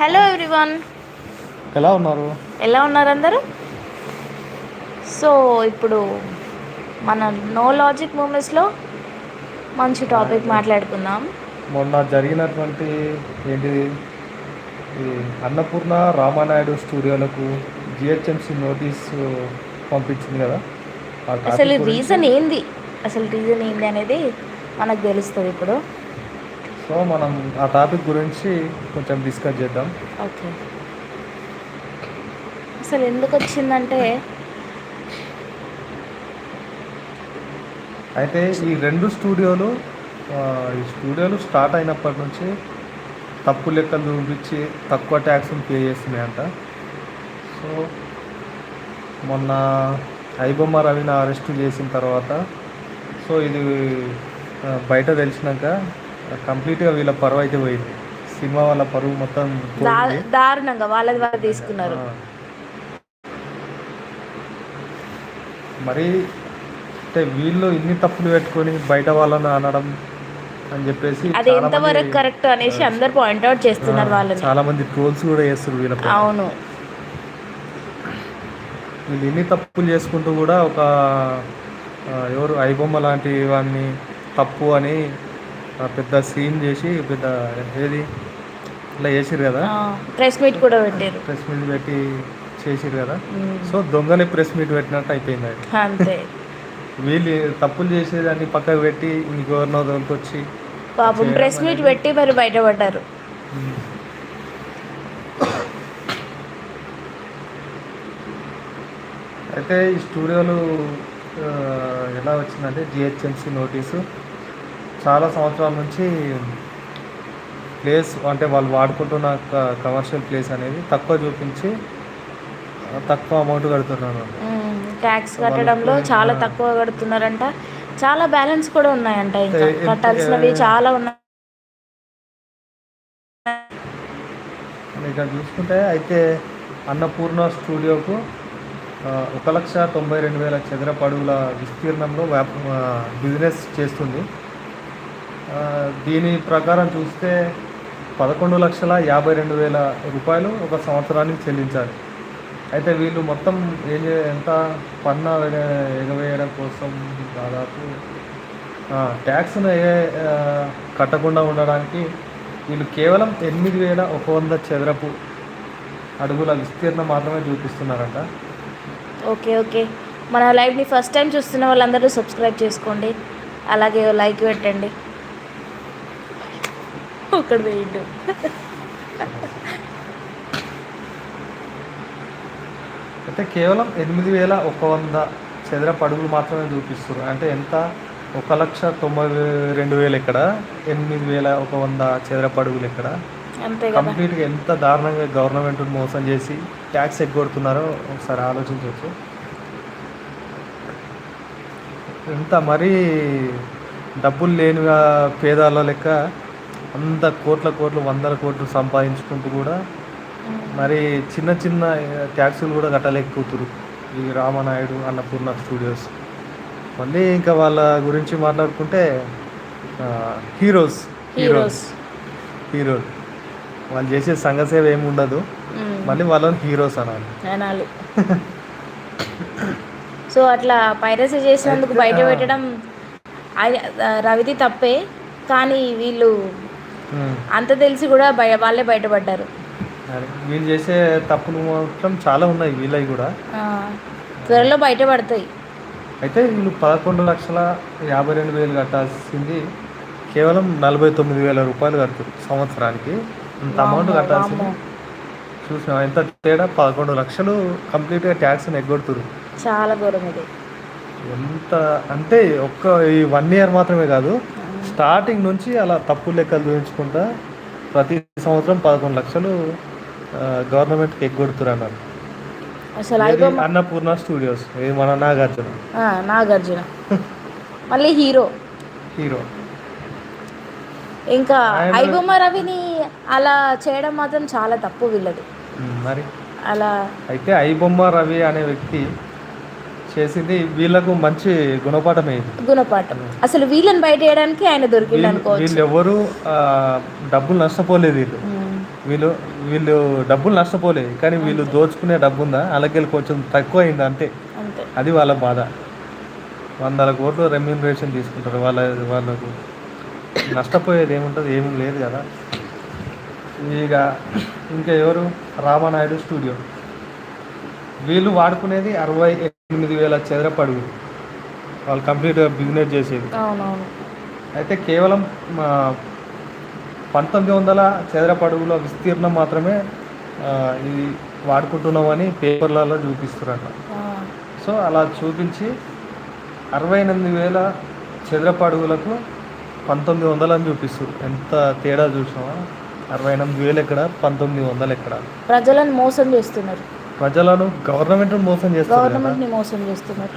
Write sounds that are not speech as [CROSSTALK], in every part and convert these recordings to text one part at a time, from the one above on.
Hello everyone ఎలా ఉన్నారు? ఎలా ఉన్నారు అందరూ? సో ఇప్పుడు మన నో లాజిక్ మూమెంట్స్లో మంచి టాపిక్ మాట్లాడుకుందాం. మొన్న జరిగినటువంటి ఏంటిది? ఈ అన్నపూర్ణ రామానాయుడు స్టూడియోలకు జిహెచ్ఎంసి నోటీస్ పంపించింది కదా. అసలు రీజన్ ఏంది? అసలు రీజన్ ఏంది అనేది మనకు తెలుస్తుంది ఇప్పుడు. సో మనం ఆ టాపిక్ గురించి కొంచెం డిస్కస్ చేద్దాం. ఓకే. అసలు ఎందుకు వచ్చిందంటే అయితే ఈ రెండు స్టూడియోలు ఈ స్టూడియోలు స్టార్ట్ అయినప్పటి నుంచి తప్పు లెక్కలు చూపించి తక్కువ ట్యాక్స్ని పే చేస్తున్నాయంట. సో మొన్న ఐబొమ్మ రవిని అరెస్ట్ చేసిన తర్వాత సో ఇది బయట తెలిసినాక కంప్లీట్గా వీళ్ళ పరువు అయితే పోయింది. సినిమా వాళ్ళ పరువు మొత్తం దారుణంగా వాళ్ళు తీసుకున్నారు. ఆ. మరి అంటే వీళ్ళు ఇన్ని తప్పులు పెట్టుకొని బయట వాళ్ళని అనడం అని చెప్పేసి అది ఎంతవరకు కరెక్ట్ అనేసి అందరు పాయింట్అవుట్ చేస్తున్నారు వాళ్ళని. చాలా మంది ట్రోల్స్ కూడా చేస్తారు వీళ్ళపై అవును. వీళ్ళు ఇన్ని తప్పులు చేసుకుంటూ కూడా ఒక ఎవరు ఐబొమ్మ లాంటి వాడిని తప్పు అని పెద్ద సీన్ చేసి పెద్ద ఏది? ఇట్లా చేసిరు కదా? ప్రెస్ మీట్ కూడా పెట్టారు ప్రెస్ మీట్ పెట్టి చేసిరు కదా? సో దొంగని ప్రెస్ మీట్ పెట్టినట్టు అయిపోయింది అది. అంతే. వీళ్ళు తప్పులు చేసేదాన్ని పక్కకు పెట్టి ఇంకెవరినో దొరికొచ్చి పాపం ప్రెస్ మీట్ పెట్టి మరి బయటపడ్డారు. అయితే ఈ స్టూడియోలు ఎలా వచ్చిందంటే జిహెచ్ఎంసి నోటీసు. చాలా సంవత్సరాల నుంచి ప్లేస్ అంటే వాళ్ళు వాడుకుంటున్న కమర్షియల్ ప్లేస్ అనేది తక్కువ చూపించి తక్కువ అమౌంట్ కడుతున్నారు. ట్యాక్స్ కట్టడంలో చాలా. తక్కువ కడుతున్నారంట. చాలా బ్యాలెన్స్ కూడా ఉన్నాయంట ఇంకా. కట్టాల్సినవి చాలా ఉన్నాయి ఇక్కడ చూసుకుంటే అయితే అన్నపూర్ణ స్టూడియోకు ఒక లక్ష తొంభై రెండు వేల చదరపు అడుగుల విస్తీర్ణంలో వ్యాప ఆ, బిజినెస్ చేస్తుంది. దీని ప్రకారం చూస్తే పదకొండు లక్షల యాభై రెండు వేల రూపాయలు ఒక సంవత్సరానికి చెల్లించాలి. అయితే వీళ్ళు మొత్తం ఏం చే ఎంత? పన్ను ఎగవేయడం కోసం దాదాపు ట్యాక్స్ను కట్టకుండా ఉండడానికి వీళ్ళు కేవలం ఎనిమిది వేల ఒక వంద చదరపు అడుగుల విస్తీర్ణం మాత్రమే చూపిస్తున్నారంట. Okay okay. మన లైవ్ని ఫస్ట్ టైం చూస్తున్న వాళ్ళందరూ సబ్స్క్రైబ్ చేసుకోండి. అలాగే లైక్ పెట్టండి. ఒకటి వేయండి. అయితే కేవలం ఎనిమిది వేల ఒక వంద చదరపు అడుగులు మాత్రమే చూపిస్తారు అంటే ఎంత? ఒక లక్ష తొంభై రెండు వేలు ఇక్కడ ఎనిమిది వేల ఒక వంద చదరపు అడుగులు ఇక్కడ కంప్లీట్గా ఎంత దారుణంగా గవర్నమెంట్ మోసం చేసి ట్యాక్స్ ఎగ్గొడుతున్నారో ఒకసారి ఆలోచించవచ్చు ఎంత మరీ డబ్బులు లేనిగా పేదాల లెక్క అంత కోట్ల కోట్లు వందల కోట్లు సంపాదించుకుంటూ కూడా మరి చిన్న చిన్న ట్యాక్సులు కూడా కట్టలేకపోతురు ఈ రామనాయుడు అన్నపూర్ణ స్టూడియోస్. మళ్ళీ ఇంకా వాళ్ళ గురించి మాట్లాడుకుంటే హీరోస్. హీరోస్. హీరో. వాళ్ళు చేసే సంఘ సేవ ఏమి ఉండదు. మళ్ళీ వాళ్ళని హీరోస్ అనాలి. అనాలి. సో అట్లా పైరసీ చేసినందుకు బయట. పెట్టడం రవిది తప్పే. కానీ వీళ్ళు. అంత తెలిసి కూడా బయ వాళ్ళే బయటపడ్డారు. వీళ్ళు చేసే తప్పులు మాత్రం చాలా ఉన్నాయి వీళ్ళవి కూడా. త్వరలో బయటపడతాయి. అయితే వీళ్ళు పదకొండు లక్షల యాభై రెండు వేలు కట్టాల్సింది కేవలం నలభై తొమ్మిది వేల రూపాయలు కడుతుంది సంవత్సరానికి. అంత అమౌంట్ కట్టాల్సింది. చూసినా ఎంత తేడా? పదకొండు లక్షలు కంప్లీట్గా ట్యాక్స్ని ఎగ్గొడుతురు చాలా ఘోరం ఇది. ఎంత అంటే ఒక్క ఈ వన్ ఇయర్ మాత్రమే కాదు స్టార్టింగ్ నుంచి అలా తప్పు లెక్కలు చూపించుకుంటా ప్రతి సంవత్సరం పదకొండు లక్షలు గవర్నమెంట్కి ఎగ్గొడుతురు అన్నారు అసలు అన్నపూర్ణ స్టూడియోస్ ఇది మన నాగార్జున. నాగార్జున. మళ్ళీ హీరో. హీరో. ఇంకా ఐబొమ్మ రవిని అలా చేయడం మాత్రం చాలా తప్పు వీళ్ళది. మరి? అలా అయితే ఐబొమ్మ రవి అనే వ్యక్తి చేసింది వీళ్ళకు మంచి గుణపాఠమే ఇది. గుణపాఠం. అసలు వీళ్ళని బయట వేయడానికి ఆయన దొరికిండు వీళ్ళు అనుకోవచ్చు. వీళ్ళు ఎవరు డబ్బులు నష్టపోలేదు వీళ్ళు. వీళ్ళు వీళ్ళు డబ్బులు నష్టపోలే కానీ వీళ్ళు దోచుకునే డబ్బు ఉందా అలాగే కొంచెం తక్కువ అయింది అంతే. అది వాళ్ళ బాధ. వందల కోట్లు రెమ్యూనరేషన్ తీసుకుంటారు వాళ్ళ వాళ్ళకు. నష్టపోయేది ఏముంటుంది? ఏమీ లేదు కదా. ఇక ఇంకా ఎవరు రామానాయుడు స్టూడియో. వీళ్ళు వాడుకునేది అరవై ఎనిమిది వేల చదరపు అడుగులు వాళ్ళు కంప్లీట్గా బిజినెస్ చేసేది. అవునవును. అయితే కేవలం పంతొమ్మిది వందల చదరపు అడుగుల విస్తీర్ణం మాత్రమే ఇది వాడుకుంటున్నామని పేపర్లలో చూపిస్తున్నారట సో అలా చూపించి అరవై ఎనిమిది వేల చదరపు అడుగులకు పంతొమ్మిది వందలు అని చూపిస్తారు ఎంత తేడా చూసినావా? అరవై ఎనిమిది వేలు ఎక్కడ? పంతొమ్మిది వందలు ఎక్కడ? ప్రజలను మోసం చేస్తున్నారు. ప్రజలను గవర్నమెంట్ మోసం చేస్తారు కదా. గవర్నమెంట్ని మోసం చేస్తున్నారు.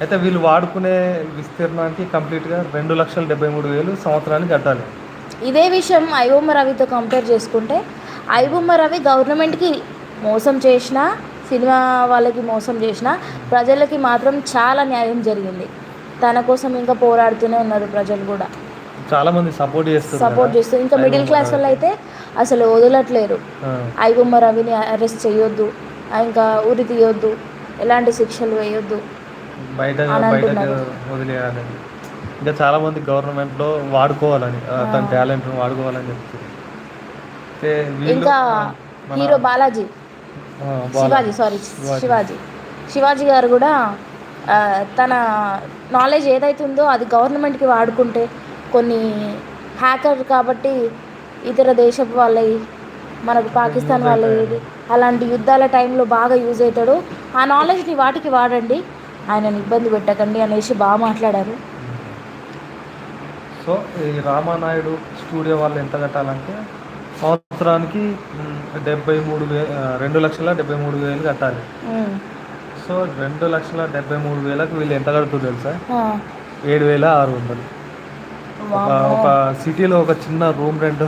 అయితే వీళ్ళు వాడుకునే విస్తీర్ణానికి కంప్లీట్గా రెండు లక్షల డెబ్బై మూడు వేలు సంవత్సరానికి కట్టాలి. ఇదే విషయం ఐబొమ్మ రవితో కంపేర్ చేసుకుంటే ఐబొమ్మ రవి గవర్నమెంట్కి మోసం చేసిన సినిమా వాళ్ళకి మోసం చేసిన ప్రజలకి మాత్రం చాలా న్యాయం జరిగింది. తన కోసం ఇంకా పోరాడుతూనే ఉన్నారు ప్రజలు కూడా. చాలా మంది సపోర్ట్ చేస్తారు సపోర్ట్ కదా. చేస్తూ ఇంకా మిడిల్ క్లాస్ వాళ్ళు అయితే అసలు వదలట్లేరు. ఐబొమ్మ రవిని అరెస్ట్ చేయొద్దు. ఇంకా ఉరి తీయొద్దు. ఎలాంటి శిక్షలు వేయొద్దు. బయట బయటకు. వదిలేయాలని. ఇంకా చాలా మంది గవర్నమెంట్లో వాడుకోవాలని తన. టాలెంట్ వాడుకోవాలని వీళ్ళు ఇంకా హీరో బాలాజీ. శివాజీ సారీ శివాజీ. శివాజీ. గారు కూడా తన నాలెడ్జ్ ఏదైతే ఉందో అది గవర్నమెంట్కి వాడుకుంటే కొన్ని హ్యాకర్ కాబట్టి ఇతర దేశపు వాళ్ళవి మనకు పాకిస్తాన్ అవుతాయి. అలాంటి యుద్ధాల టైంలో బాగా యూజ్ అవుతాడు ఆ నాలెడ్జ్ని వాటికి వాడండి ఆయనని ఇబ్బంది పెట్టకండి అనేసి బాగా మాట్లాడారు సో ఈ రామానాయుడు స్టూడియో వాళ్ళు ఎంత కట్టాలంటే సంవత్సరానికి డెబ్బై మూడు వే రెండు లక్షల డెబ్బై మూడు వేలు కట్టాలి. సో రెండు లక్షల డెబ్బై మూడు వేలకు వీళ్ళు ఎంత కడుతుంది తెలుసా. ఏడు వేల ఆరు వందలు. ఒక సిటీలో ఒక చిన్న రూమ్ రెంట్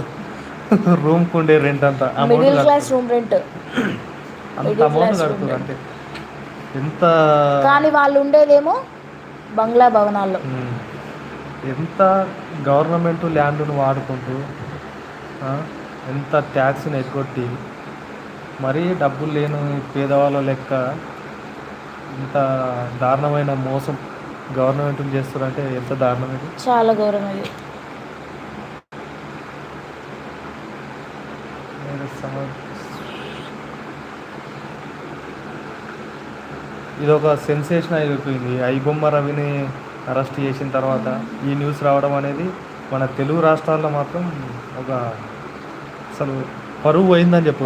రూమ్కి ఉండే రెంట్ అంత. Middle class room rent amount amount room అంటే ఎంత కానీ వాళ్ళు ఉండేదేమో బంగ్లా భవనాల్లో. ఎంత గవర్నమెంట్ ల్యాండ్ను వాడుకుంటూ ఆ, ఎంత ట్యాక్స్ని ఎగ్గొట్టి మరీ డబ్బులు లేని పేదవాళ్ళ లెక్క ఇంత దారుణమైన మోసం గవర్నమెంట్ చేస్తారంటే ఎంత దారుణమైంది చాలా గౌరవం ఇది నేను సమ- ఇది ఒక సెన్సేషన్ అయిపోయింది ఐబొమ్మ రవిని అరెస్ట్ చేసిన తర్వాత ఈ న్యూస్ రావడం అనేది మన తెలుగు రాష్ట్రాల్లో మాత్రం ఒక అసలు పరువు పోయిందని చెప్పు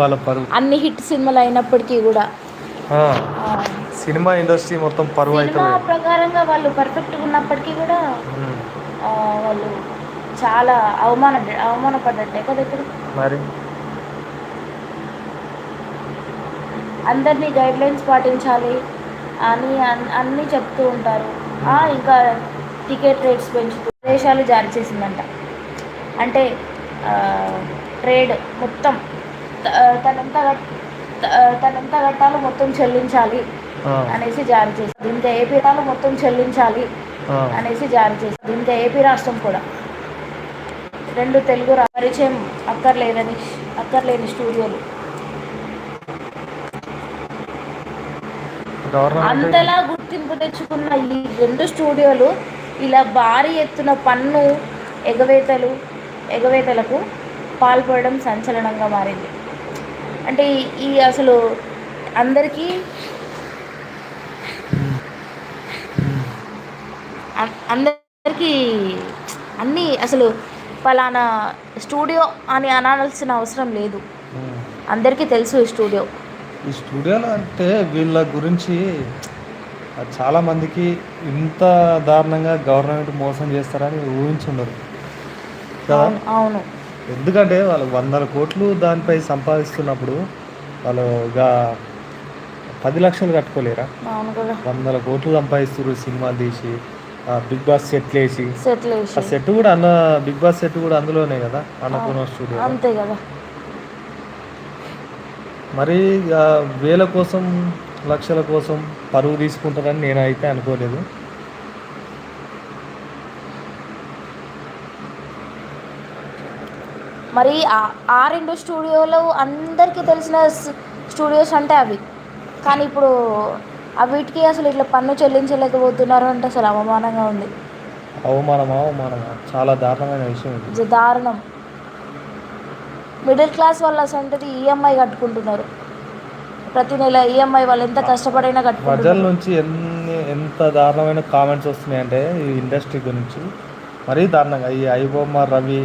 వాళ్ళ పరువు. అన్ని హిట్ సినిమాలు అయినప్పటికీ కూడా. సినిమా ఇండస్ట్రీ మొత్తం పరువు అయితే. ప్రకారంగా వాళ్ళు పర్ఫెక్ట్గా ఉన్నప్పటికీ కూడా వాళ్ళు చాలా అవమాన అవమానపడ్డట్టే కదా ఇప్పుడు. మరి? అందరినీ గైడ్ లైన్స్ పాటించాలి అని అన్- అన్నీ చెప్తూ ఉంటారు. ఇంకా టికెట్ రేట్స్ పెంచుతూ దేశాలు జారీ చేసిందంట. అంటే ట్రేడ్ మొత్తం తనంత తనంత కట్టాలో మొత్తం చెల్లించాలి అనేసి జారీ చేసింది. ఇంకా ఏపీ రాష్ట్రాలు మొత్తం చెల్లించాలి అనేసి జారీ చేసింది. ఇంకా ఏపీ రాష్ట్రం కూడా. రెండు తెలుగు పరిచయం అక్కర్లేదని అక్కర్లేని స్టూడియోలు. అంతలా గుర్తింపు తెచ్చుకున్న ఈ రెండు స్టూడియోలు ఇలా భారీ ఎత్తున పన్ను ఎగవేతలు ఎగవేతలకు పాల్పడడం సంచలనంగా మారింది. అంటే ఈ- అసలు అందరికీ అందరికీ అన్నీ అసలు పలానా స్టూడియో అని అనాల్సిన అవసరం లేదు. అందరికీ తెలుసు ఈ స్టూడియో. ఈ స్టూడియోలో అంటే వీళ్ళ గురించి చాలా మందికి ఇంత దారుణంగా గవర్నమెంట్ మోసం చేస్తారని ఊహించుండరు. కదా? అవును ఎందుకంటే వాళ్ళు వందల కోట్లు దానిపై సంపాదిస్తున్నప్పుడు వాళ్ళు పది లక్షలు కట్టుకోలేరా? వందల కోట్లు సంపాదిస్తారు సినిమాలు తీసి ఆ బిగ్ బాస్ సెట్లు వేసి ఆ సెట్ కూడా అన్న బిగ్ బాస్ సెట్ కూడా అందులోనే కదా? అన్నపూర్ణ స్టూడియో అంతే కదా. మరి వేల కోసం లక్షల కోసం పరువు తీసుకుంటారని నేనైతే అనుకోలేదు. మరి ఆ- రెండు స్టూడియోలు అందరికీ తెలిసిన స్టూడియోస్ అంటే అవి. కానీ ఇప్పుడు వీటికి అసలు ఇట్లా పన్ను చెల్లించలేకపోతున్నారు అంటే అసలు అవమానంగా ఉంది. అవమానమా అవమానమా? చాలా దారుణమైన విషయం దారుణం. మిడిల్ క్లాస్ వాళ్ళు అసలు ఈఎంఐ కట్టుకుంటున్నారు. ప్రతి నెల ఈఎంఐ వాళ్ళు ఎంత కష్టపడైనా ప్రజల కట్టుకుంటున్నారు నుంచి ఎన్ని ఎంత దారుణమైన కామెంట్స్ వస్తున్నాయంటే ఈ ఇండస్ట్రీ గురించి. మరీ దారుణంగా ఈ ఐబొమ్మ రవి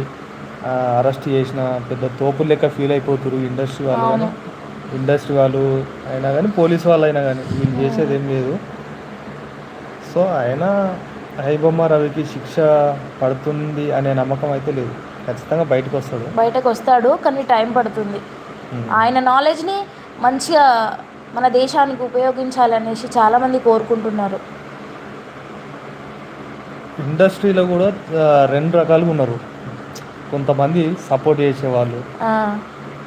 అరెస్ట్ చేసిన పెద్ద తోపులు లెక్క ఫీల్ అయిపోతున్నారు ఇండస్ట్రీ వాళ్ళు కానీ. ఇండస్ట్రీ వాళ్ళు అయినా కానీ పోలీస్ వాళ్ళు అయినా కానీ వీళ్ళు చేసేది ఏం లేదు. సో అయినా ఐబొమ్మ రవికి శిక్ష పడుతుంది అనే నమ్మకం అయితే లేదు. ఖచ్చితంగా బయటకు వస్తాడు. బయటకు వస్తాడు కానీ టైం పడుతుంది. ఆయన నాలెడ్జ్ని మంచిగా మన దేశానికి ఉపయోగించాలనేసి చాలామంది కోరుకుంటున్నారు. ఇండస్ట్రీలో కూడా రెండు రకాలుగా ఉన్నారు. కొంతమంది సపోర్ట్ చేసేవాళ్ళు. ఆ,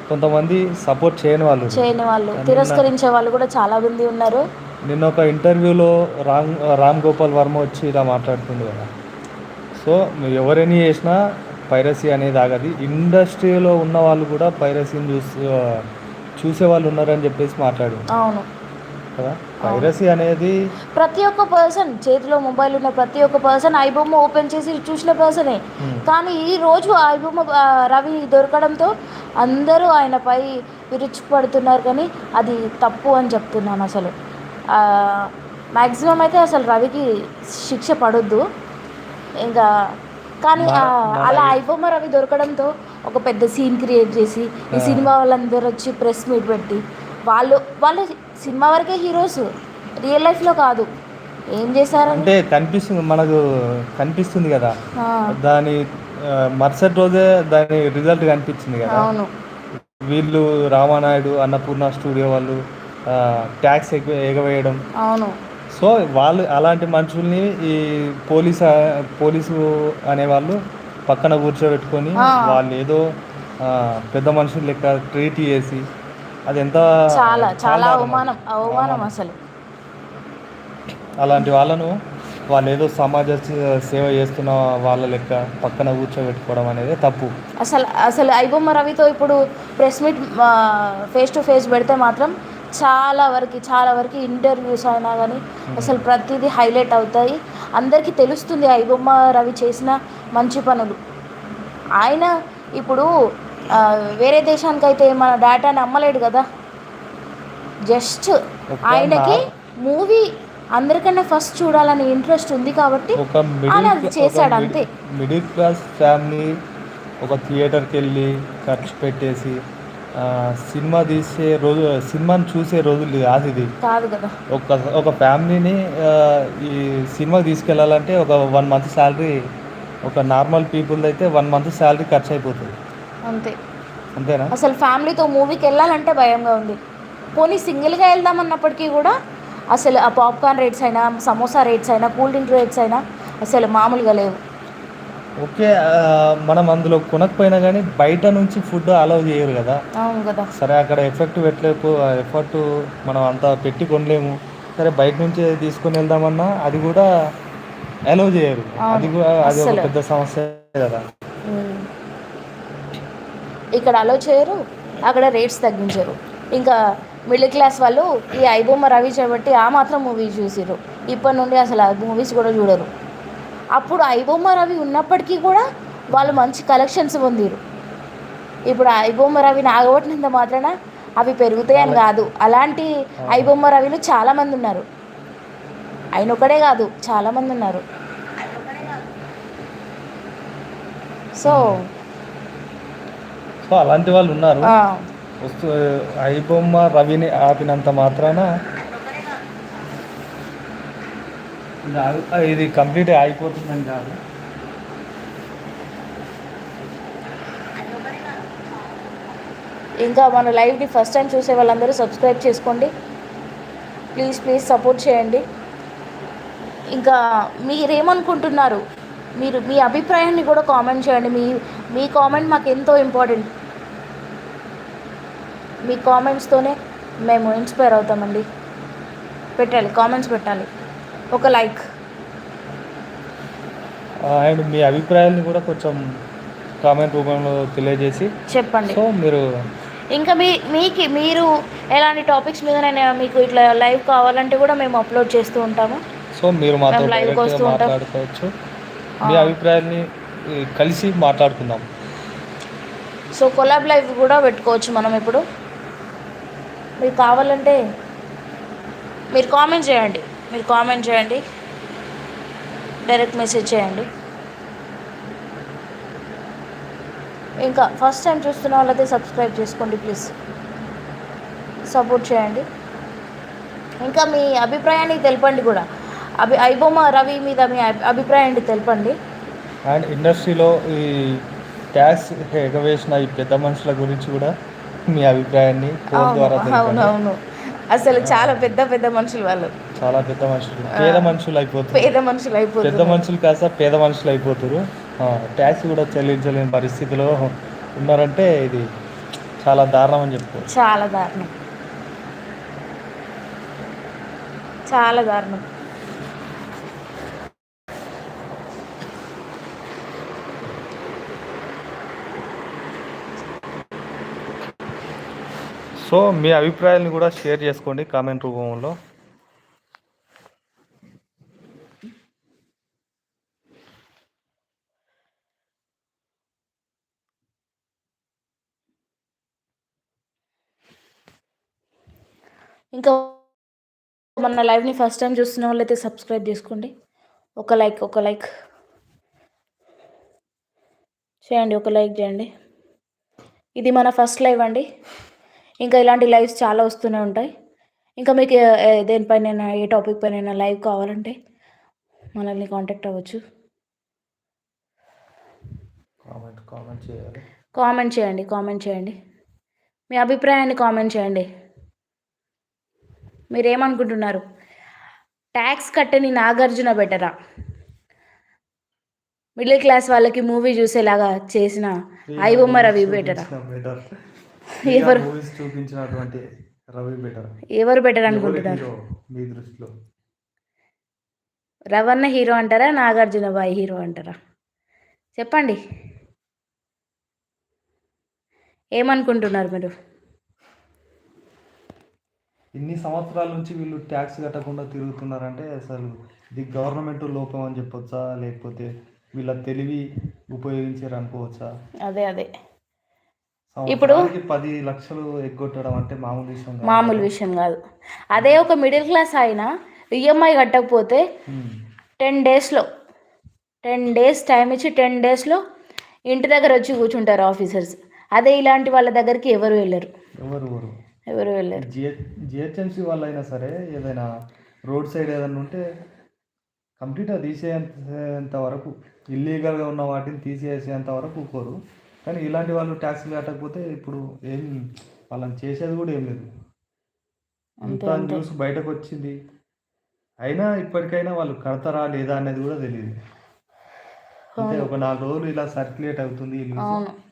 కొంతమంది సపోర్ట్ చేయని వాళ్ళు. చేయని వాళ్ళు. తిరస్కరించే వాళ్ళు కూడా చాలా మంది ఉన్నారు. నిన్న ఒక ఇంటర్వ్యూలో రామ్ రామ్ గోపాల్ వర్మ వచ్చి ఇలా మాట్లాడుతుంది కదా. సో ఎవరైనా చేసినా పైరసీ అనేది ఆగది. ఇండస్ట్రీలో ఉన్న వాళ్ళు కూడా పైరసీని చూసి చూసే వాళ్ళు ఉన్నారని చెప్పేసి మాట్లాడింది అవును. కదా? పైరసీ అనేది ప్రతి ఒక్క పర్సన్ చేతిలో మొబైల్ ఉన్న ప్రతి ఒక్క పర్సన్ ఐబొమ్మ ఓపెన్ చేసి చూసిన పర్సనే. కానీ ఈ రోజు ఐబొమ్మ రవి దొరకడంతో అందరూ ఆయనపై విరుచుకుపడుతున్నారు కానీ అది తప్పు అని చెప్తున్నాను అసలు. మ్యాక్సిమం అయితే అసలు రవికి శిక్ష పడొద్దు. ఇంకా కానీ అలా ఐబొమ్మ రవి దొరకడంతో ఒక పెద్ద సీన్ క్రియేట్ చేసి ఈ. సినిమా వాళ్ళందరూ వచ్చి ప్రెస్ మీట్ పెట్టి వాళ్ళు వాళ్ళు సినిమా వరకే హీరోస్ రియల్ లైఫ్లో కాదు. ఏం చేశారని? అంటే కనిపిస్తుంది మనకు కనిపిస్తుంది కదా. దాని ఆ, మరుసటి రోజే దాని రిజల్ట్ కనిపించింది కదా. అవును. వీళ్ళు రామానాయుడు అన్నపూర్ణ స్టూడియో వాళ్ళు ట్యాక్స్ ఎగ ఎగవేయడం. అవును. సో వాళ్ళు అలాంటి మనుషుల్ని ఈ పోలీస్ పోలీసు అనేవాళ్ళు పక్కన కూర్చోబెట్టుకొని. వాళ్ళు ఏదో పెద్ద మనుషులు లెక్క ట్రీట్ చేసి అది ఎంత చాలా చాలా. అవమానం అవమానం అసలు అలాంటి వాళ్ళను వాళ్ళు ఏదో సమాజ సేవ చేస్తున్న వాళ్ళ లెక్క పక్కన కూర్చోబెట్టుకోవడం అనేది తప్పు అసలు అసలు ఐబొమ్మ రవితో ఇప్పుడు press meet face to face పెడితే మాత్రం చాలా వరకు చాలా వరకు ఇంటర్వ్యూస్ అయినా కానీ అసలు ప్రతిదీ హైలైట్ అవుతాయి. అందరికీ తెలుస్తుంది ఐబొమ్మ రవి చేసిన మంచి పనులు. ఆయన ఇప్పుడు వేరే దేశానికైతే మన డేటాని అమ్మలేడు కదా. జస్ట్ ఆయనకి మూవీ అందరికన్నా ఫస్ట్ చూడాలని ఇంట్రెస్ట్ ఉంది కాబట్టి అది చేశాడు అంతే. మిడిల్ క్లాస్ ఫ్యామిలీ ఒక థియేటర్కి వెళ్ళి ఖర్చు పెట్టేసి సినిమా తీసే రోజు సినిమాని చూసే రోజులు కాదు ఇది. కాదు కదా. ఒక ఒక ఫ్యామిలీని ఈ సినిమాకి తీసుకెళ్ళాలంటే ఒక వన్ మంత్ శాలరీ ఒక నార్మల్ పీపుల్ అయితే వన్ మంత్ శాలరీ ఖర్చు అయిపోతుంది అంతే. అంతేనా? అసలు ఫ్యామిలీతో మూవీకి వెళ్ళాలంటే భయంగా ఉంది. పోనీ సింగిల్గా వెళ్దామన్నప్పటికీ కూడా అసలు ఆ పాప్కార్న్ రేట్స్ అయినా సమోసా రేట్స్ అయినా కూల్ డ్రింక్ రేట్స్ అయినా అసలు మామూలుగా లేవు. ఓకే మనం అందులో కొనకపోయినా కానీ బయట నుంచి ఫుడ్ అలౌ చేయరు కదా. సరే అక్కడ ఎఫెక్ట్ పెట్టలేకు ఎఫర్ట్ మనం అంతా పెట్టి కొనలేము. సరే బయట నుంచి తీసుకొని వెళ్దామన్నా అది కూడా అలౌ చేయరు. అది కూడా అది ఒక. పెద్ద సమస్య కదా. ఇక్కడ అలో చేయరు అక్కడ రేట్స్ తగ్గించరు. ఇంకా మిడిల్ క్లాస్ వాళ్ళు ఈ ఐబొమ్మ రవి చేపట్టి ఆ మాత్రం మూవీ చూసిరు ఇప్పటి నుండి అసలు మూవీస్ కూడా చూడరు. అప్పుడు ఐబొమ్మ రవి ఉన్నప్పటికీ కూడా వాళ్ళు మంచి కలెక్షన్స్ పొందిరు. ఇప్పుడు ఐబొమ్మ రవి నాగబట్టినంత మాత్రాన అవి పెరుగుతాయని కాదు. అలాంటి ఐబొమ్మ రవిలు చాలామంది ఉన్నారు. ఆయన ఒకడే కాదు చాలామంది ఉన్నారు. సో సో అలాంటి వాళ్ళు ఉన్నారు. ఐబొమ్మ రవిని ఆపినంత మాత్రాన ఇది కంప్లీట్ అయిపోతుందని కాదు. ఇంకా మన లైవ్ని ఫస్ట్ టైం చూసే వాళ్ళందరూ సబ్స్క్రైబ్ చేసుకోండి. ప్లీజ్ ప్లీజ్ సపోర్ట్ చేయండి. ఇంకా మీరేమనుకుంటున్నారు? మీరు మీ అభిప్రాయాన్ని కూడా కామెంట్ చేయండి. మీ మీ కామెంట్ మాకు ఎంతో ఇంపార్టెంట్. మీ కామెంట్స్తోనే మేము ఇన్స్పైర్ అవుతామండి. పెట్టాలి కామెంట్స్ పెట్టాలి. ఒక లైక్ అండ్ మీ అభిప్రాయాలను కూడా కొంచెం కామెంట్ రూపంలో తెలియజేసి. చెప్పండి. సో మీరు ఇంకా మీ మీకు మీరు ఎలాంటి టాపిక్స్ మీద మీకు ఇట్లా లైవ్ కావాలంటే కూడా మేము అప్లోడ్ చేస్తూ ఉంటాము. సో మీరు మాతో. మాట్లాడుకోవచ్చు. మీ. అభిప్రాయాన్ని కలిసి మాట్లాడుకుందాం. సో కొలాబ్ లైవ్ కూడా పెట్టుకోవచ్చు మనం ఇప్పుడు. మీకు కావాలంటే మీరు కామెంట్ చేయండి. మీరు కామెంట్ చేయండి. డైరెక్ట్ మెసేజ్ చేయండి. ఇంకా ఫస్ట్ టైం చూస్తున్న వాళ్ళైతే సబ్స్క్రైబ్ చేసుకోండి ప్లీజ్ సపోర్ట్ చేయండి. ఇంకా మీ అభిప్రాయాన్ని తెలపండి కూడా. అభి ఐబొమ్మ రవి మీద మీ అభి- అభిప్రాయాన్ని తెలపండి. అండ్ ఇండస్ట్రీలో ఈ ట్యాక్స్ ఎగవేసిన ఈ పెద్ద మనుషుల గురించి కూడా మీ అభిప్రాయాన్ని ఫోన్ అవును ద్వారా అవును తెలపండి. అవును. అసలు చాలా పెద్ద పెద్ద మనుషులు వాళ్ళు. చాలా పెద్ద మనుషులు. పేద మనుషులు అయిపోతారు పేద మనుషులు పెద్ద అయిపోతున్నారు మనుషులు కాస్త పేద మనుషులు అయిపోతారు ట్యాక్స్ కూడా చెల్లించలేని పరిస్థితిలో ఉన్నారంటే ఇది చాలా దారుణం అని చెప్పుకోవచ్చు. చాలా దారుణం. చాలా దారుణం. సో మీ అభిప్రాయాలను కూడా షేర్ చేసుకోండి కామెంట్ రూపంలో. ఇంకా మన లైవ్ని ఫస్ట్ టైం చూస్తున్న వాళ్ళైతే సబ్స్క్రైబ్ చేసుకోండి. ఒక లైక్ ఒక లైక్ చేయండి ఒక లైక్ చేయండి. ఇది మన ఫస్ట్ లైవ్ అండి. ఇంకా ఇలాంటి లైవ్స్ చాలా వస్తూనే ఉంటాయి. ఇంకా మీకు దేనిపైన ఏ టాపిక్ పైన లైవ్ కావాలంటే మనల్ని కాంటాక్ట్ అవ్వచ్చు. కామెంట్ చేయండి కామెంట్ చేయండి. మీ అభిప్రాయాన్ని కామెంట్ చేయండి. మీరేమనుకుంటున్నారు? ట్యాక్స్ కట్టని నాగార్జున బెటరా? మిడిల్ క్లాస్ వాళ్ళకి మూవీ చూసేలాగా చేసిన ఐబొమ్మ రవి బెటరా? [LAUGHS] ఎవరు? మూవీస్ చూపించినటువంటి రవి బెటర్. ఎవరు బెటర్ అనుకుంటున్నారు? మీ దృష్టిలో? రవణ హీరో అంటారా నాగార్జున బాయ్ హీరో అంటారా? చెప్పండి. ఏమనుకుంటున్నారు మీరు? ఇన్ని సంవత్సరాల నుంచి వీళ్ళు ట్యాక్స్ కట్టకుండా తిరుగుతున్నారంటే అసలు ఇది గవర్నమెంట్ లోపం అని చెప్పొచ్చా? లేకపోతే వీళ్ళ తెలివి ఉపయోగించారు అనుకోవచ్చా? అదే అదే. సంవత్సరానికి పది లక్షలు ఎగ్గొట్టడం అంటే మామూలు విషయం కాదు. మామూలు విషయం కాదు. అదే ఒక మిడిల్ క్లాస్ ఆయన ఈఎంఐ కట్టకపోతే. టెన్ డేస్లో టెన్ డేస్ టైం ఇచ్చి టెన్ డేస్లో ఇంటి దగ్గర వచ్చి కూర్చుంటారు ఆఫీసర్స్. అదే ఇలాంటి వాళ్ళ దగ్గరికి ఎవరు వెళ్ళరు. ఎవరు? ఎవరు వెళ్ళరు. జిహె జిహెచ్ఎంసీ వాళ్ళైనా సరే ఏదైనా రోడ్ సైడ్ ఏదైనా ఉంటే కంప్లీట్గా తీసేంత వరకు ఇల్లీగల్గా ఉన్న వాటిని తీసేసేంత వరకు ఊరుకోరు కానీ ఇలాంటి వాళ్ళు ట్యాక్స్లు కట్టకపోతే ఇప్పుడు ఏం వాళ్ళని చేసేది కూడా ఏం లేదు. అంతే న్యూస్ బయటకు వచ్చింది అయినా ఇప్పటికైనా వాళ్ళు కడతారా లేదా అనేది కూడా తెలియదు అంటే ఒక నాలుగు రోజులు ఇలా సర్క్యులేట్ అవుతుంది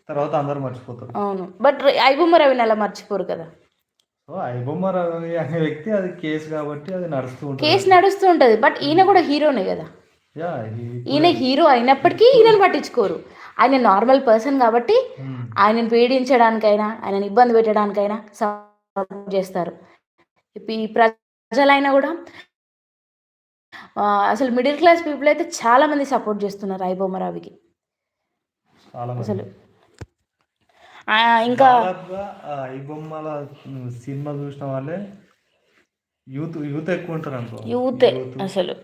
తర్వాత అందరు మర్చిపోతారు. అవును. బట్ ఐబొమ్మ రవిని అలా మర్చిపోరు కదా. సో అనే వ్యక్తి అది కేసు కాబట్టి అది నడుస్తూ ఉంటుంది. కేసు నడుస్తూ ఉంటుంది. బట్ ఈయన కూడా హీరోనే కదా. ఈయన హీరో అయినప్పటికీ ఈయనను పట్టించుకోరు. ఆయన నార్మల్ పర్సన్ కాబట్టి ఉమ్. ఆయనను పీడించడానికైనా ఆయనను ఇబ్బంది పెట్టడానికైనా సపోర్ట్ చేస్తారు. ఈ ప్రజలైనా కూడా అసలు మిడిల్ క్లాస్ పీపుల్ అయితే చాలా మంది సపోర్ట్ చేస్తున్నారు ఐబొమ్మ రవికి. చాలా మంది. అసలు ఇంకా ఉమ్, సినిమా చూసిన వాళ్ళే యూత్ యూత్ ఎక్కువ ఉంటారు అనుకో. యూతే అసలు.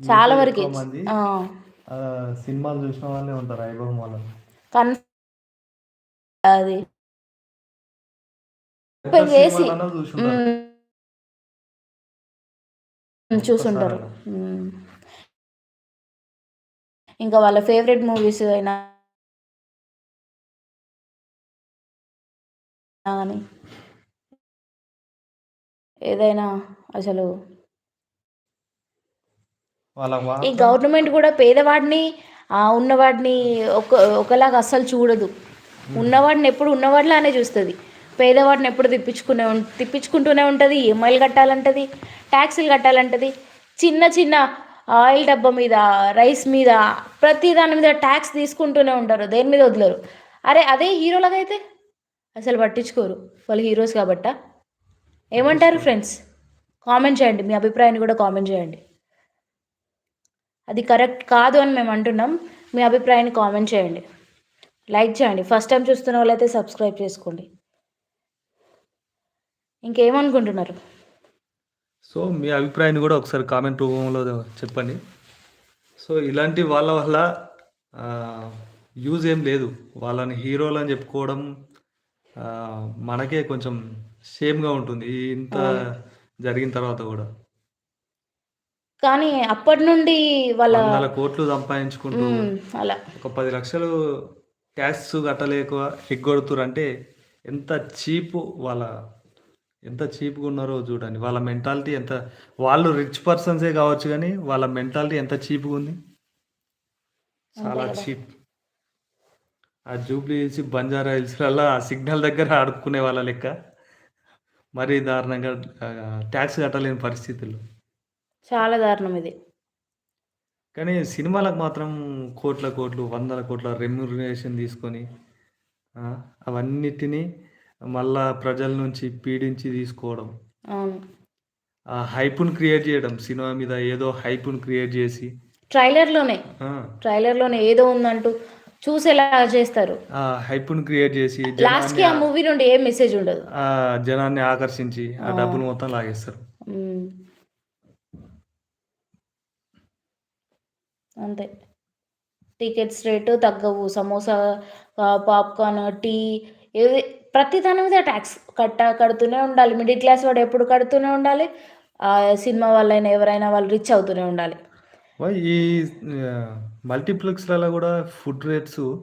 చాలా వరకు సినిమాలు చూసిన వాళ్ళే ఉంటారు వాళ్ళు కన్ అది. చేసి చూసుంటారు. ఇంకా వాళ్ళ ఫేవరెట్ మూవీస్ అయినా కానీ ఏదైనా అసలు ఈ గవర్నమెంట్ కూడా పేదవాడిని ఆ, ఉన్నవాడిని ఒక ఒకలాగా అస్సలు చూడదు. ఉన్నవాడిని ఎప్పుడు ఉన్నవాడిలానే చూస్తుంది. పేదవాడిని ఎప్పుడు తిప్పించుకునే తిప్పించుకుంటూనే ఉంటుంది. ఈఎంఐలు కట్టాలంటది ట్యాక్సీలు కట్టాలంటది. చిన్న చిన్న ఆయిల్ డబ్బా మీద రైస్ మీద ప్రతి దాని మీద ట్యాక్స్ తీసుకుంటూనే ఉంటారు. దేని మీద వదలరు. అరే అదే హీరోలాగా అయితే అసలు పట్టించుకోరు. వాళ్ళు హీరోస్ కాబట్ట? ఏమంటారు ఫ్రెండ్స్? కామెంట్ చేయండి. మీ అభిప్రాయాన్ని కూడా కామెంట్ చేయండి. అది కరెక్ట్ కాదు అని మేము అంటున్నాం. మీ అభిప్రాయాన్ని కామెంట్ చేయండి. లైక్ చేయండి. ఫస్ట్ టైం చూస్తున్న వాళ్ళైతే సబ్స్క్రైబ్ చేసుకోండి. ఇంకేమనుకుంటున్నారు? సో మీ అభిప్రాయాన్ని కూడా ఒకసారి కామెంట్ రూపంలో చెప్పండి. సో ఇలాంటి వాళ్ళ వల్ల యూజ్ ఏం లేదు. వాళ్ళని హీరోలు అని చెప్పుకోవడం మనకే కొంచెం షేమ్గా ఉంటుంది. ఇంత జరిగిన తర్వాత కూడా. కానీ అప్పటి నుండి వాళ్ళ వందల కోట్లు సంపాదించుకుంటూ అలా. ఒక పది లక్షలు ట్యాక్స్ కట్టలేక ఎగ్గొడుతురు అంటే ఎంత చీప్ వాళ్ళ ఎంత చీప్గా ఉన్నారో చూడండి. వాళ్ళ మెంటాలిటీ ఎంత వాళ్ళు రిచ్ పర్సన్సే కావచ్చు కానీ వాళ్ళ మెంటాలిటీ ఎంత చీప్గా ఉంది. చాలా చీప్. ఆ జూబ్లీ హిల్స్ బంజారా హిల్స్లలో ఆ సిగ్నల్ దగ్గర ఆడుకునే వాళ్ళ లెక్క. మరీ దారుణంగా ట్యాక్స్ కట్టలేని పరిస్థితులు. చాలా దారుణం ఇది. కానీ సినిమాలకు మాత్రం కోట్ల కోట్లు వందల కోట్ల రెమ్యునరేషన్ తీసుకొని అవన్నిటినీ మళ్ళా ప్రజల నుంచి పీడించి తీసుకోవడం. ఆ హైప్ను క్రియేట్ చేయడం సినిమా మీద ఏదో హైప్ను క్రియేట్ చేసి. ట్రైలర్లోనే. ట్రైలర్లోనే ఏదో ఉందంటూ చూసేలా చేస్తారు. ఆ హైప్ను క్రియేట్ చేసి లాస్ట్కి జనాన్ని ఆ మూవీ నుండి ఏ మెసేజ్ ఉండదు. జనాన్ని ఆకర్షించి ఆ డబ్బులు మొత్తం లాగేస్తారు. అంతే. టికెట్స్ రేటు తగ్గవు సమోసా పాప్కార్న్ టీ ఏది ప్రతి దాని మీద ట్యాక్స్ కట్ట కడుతూనే ఉండాలి. మిడిల్ క్లాస్ వాడు ఎప్పుడు కడుతూనే ఉండాలి. ఆ, సినిమా వాళ్ళైనా ఎవరైనా వాళ్ళు రిచ్ అవుతూనే ఉండాలి. ఈ మల్టీప్లెక్స్లలో కూడా ఫుడ్ రేట్స్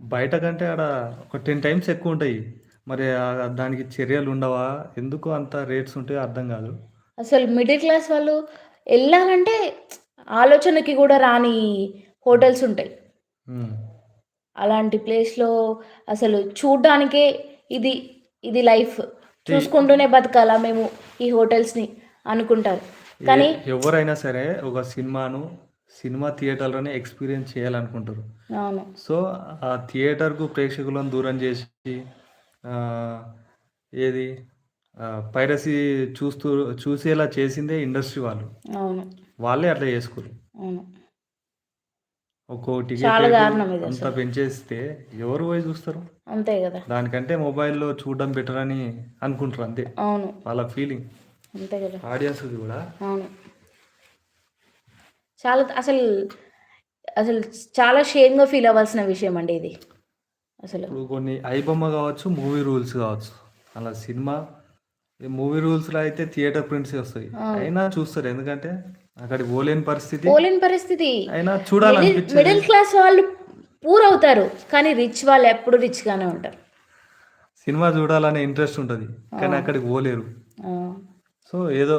బయట కంటే ఆడ ఒక టెన్ టైమ్స్ ఎక్కువ ఉంటాయి. మరి ఆ- దానికి చర్యలు ఉండవా? ఎందుకు అంత రేట్స్ ఉంటాయో అర్థం కాదు. అసలు మిడిల్ క్లాస్ వాళ్ళు వెళ్ళాలంటే ఆలోచనకి కూడా రాని హోటల్స్ ఉంటాయి. ఉమ్. అలాంటి ప్లేస్లో అసలు చూడ్డానికే ఇది ఇది లైఫ్. చూసుకుంటూనే బతకాలా మేము ఈ హోటల్స్ని అనుకుంటారు. కానీ ఎవరైనా సరే ఒక సినిమాను సినిమా థియేటర్లోనే ఎక్స్పీరియన్స్ చేయాలనుకుంటారు. అవును. సో ఆ థియేటర్కు ప్రేక్షకులను దూరం చేసి ఆ, ఏది పైరసీ చూస్తూ చూసేలా చేసిందే ఇండస్ట్రీ వాళ్ళు. అవును. వాళ్ళే అట్లా చేసుకోరు. అవును. ఒక్కో చాలా టికెట్ దారుణం ఇది అంత పెంచేస్తే ఎవరు పోయి చూస్తారు? అంతే కదా. దానికంటే మొబైల్లో చూడడం బెటర్ అని అనుకుంటారు అంతే. అవును. వాళ్ళ ఫీలింగ్. అంతే కదా. ఆడియన్స్ కూడా? అవును. చాలా అసలు అసలు చాలా షేమ్గా ఫీల్ అవ్వాల్సిన విషయం అండి ఇది. అసలు. కొన్ని ఐబొమ్మ కావచ్చు మూవీ రూల్స్ కావచ్చు. అలా సినిమా మూవీ రూల్స్లో అయితే థియేటర్ ప్రింట్స్ వస్తాయి. అయినా చూస్తారు. ఎందుకంటే అక్కడికి పోలేని పరిస్థితి. పోలేని పరిస్థితి. అయినా చూడాలనిపించేది. మిడిల్ క్లాస్ వాళ్ళు పూర్ అవుతారు. కానీ రిచ్ వాళ్ళు ఎప్పుడు రిచ్గానే ఉంటారు. సినిమా చూడాలనే ఇంట్రెస్ట్ ఉంటుంది. కానీ అక్కడికి పోలేరు. సో ఏదో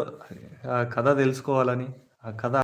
ఆ కథ తెలుసుకోవాలని ఆ కథ